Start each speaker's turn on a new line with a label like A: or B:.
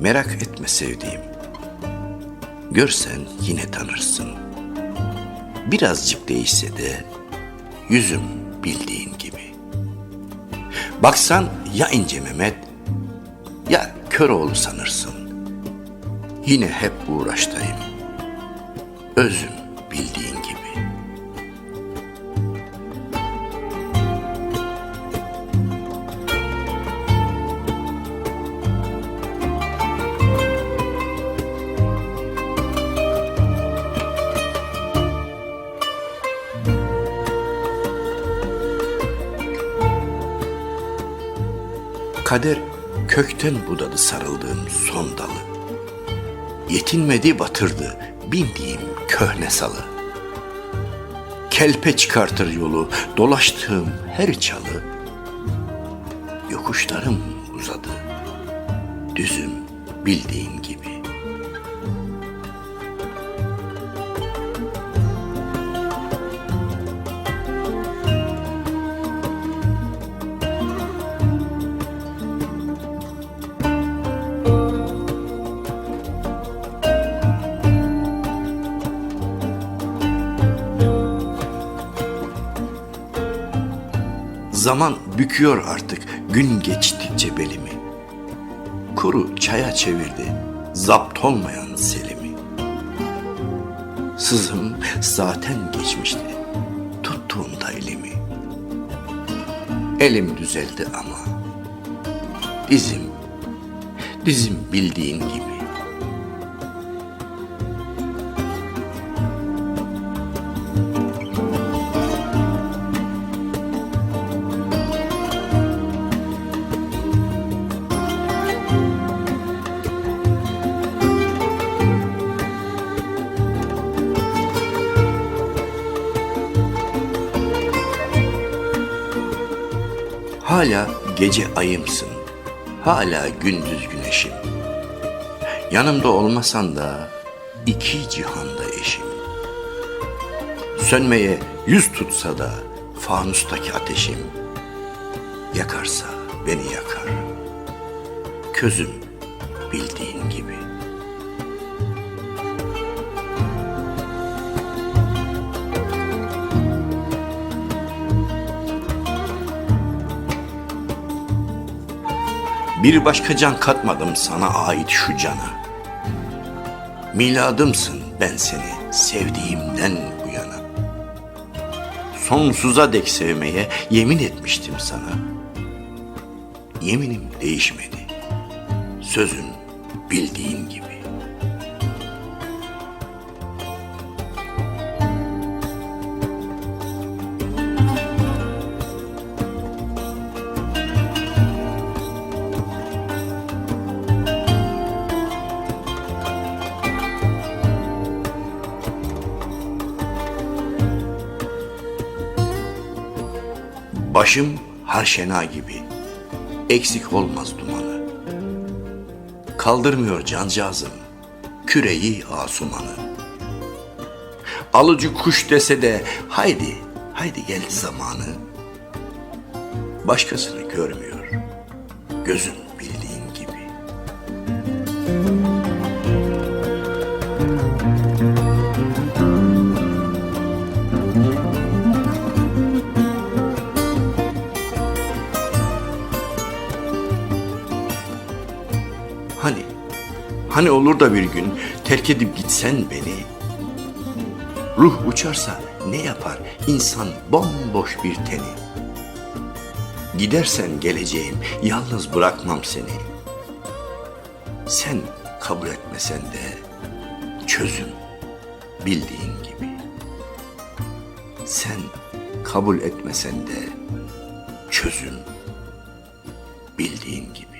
A: Merak etme sevdiğim. Görsen yine tanırsın. Birazcık değişse de yüzüm bildiğin gibi. Baksan ya ince Mehmet ya Köroğlu sanırsın. Yine hep uğraştayım. Özüm bildiğin gibi. Kader kökten budadı sarıldığım son dalı. Yetinmedi batırdı bindiğim köhne salı. Kelpe çıkartır yolu dolaştığım her çalı. Yokuşlarım uzadı düzüm bildiğin Zaman büküyor artık gün geçtikçe belimi. Kuru çaya çevirdi zapt olmayan selimi. Sızım zaten geçmişti tuttuğumda elimi. Elim düzeldi ama dizim, dizim bildiğin gibi. Hala gece ayımsın, hala gündüz güneşim. Yanımda olmasan da iki cihanda eşim. Sönmeye yüz tutsa da fanustaki ateşim. Yakarsa beni yakar. Közüm bildiğin Bir başka can katmadım sana ait şu cana. Miladımsın ben seni sevdiğimden bu yana. Sonsuza dek sevmeye yemin etmiştim sana. Yeminim değişmedi. Sözün bildiğin gibi. Başım harşena gibi. Eksik olmaz dumanı. Kaldırmıyor cancağızım küreyi asumanı. Alıcı kuş dese de haydi, haydi geldi zamanı. Başkasını görmüyor. Gözün bildiğin gibi. Hani olur da bir gün terk edip gitsen beni. Ruh uçarsa ne yapar insan bomboş bir teni. Gidersen geleceğim, yalnız bırakmam seni. Sen kabul etmesen de çözüm bildiğin gibi. Sen kabul etmesen de çözüm bildiğin gibi.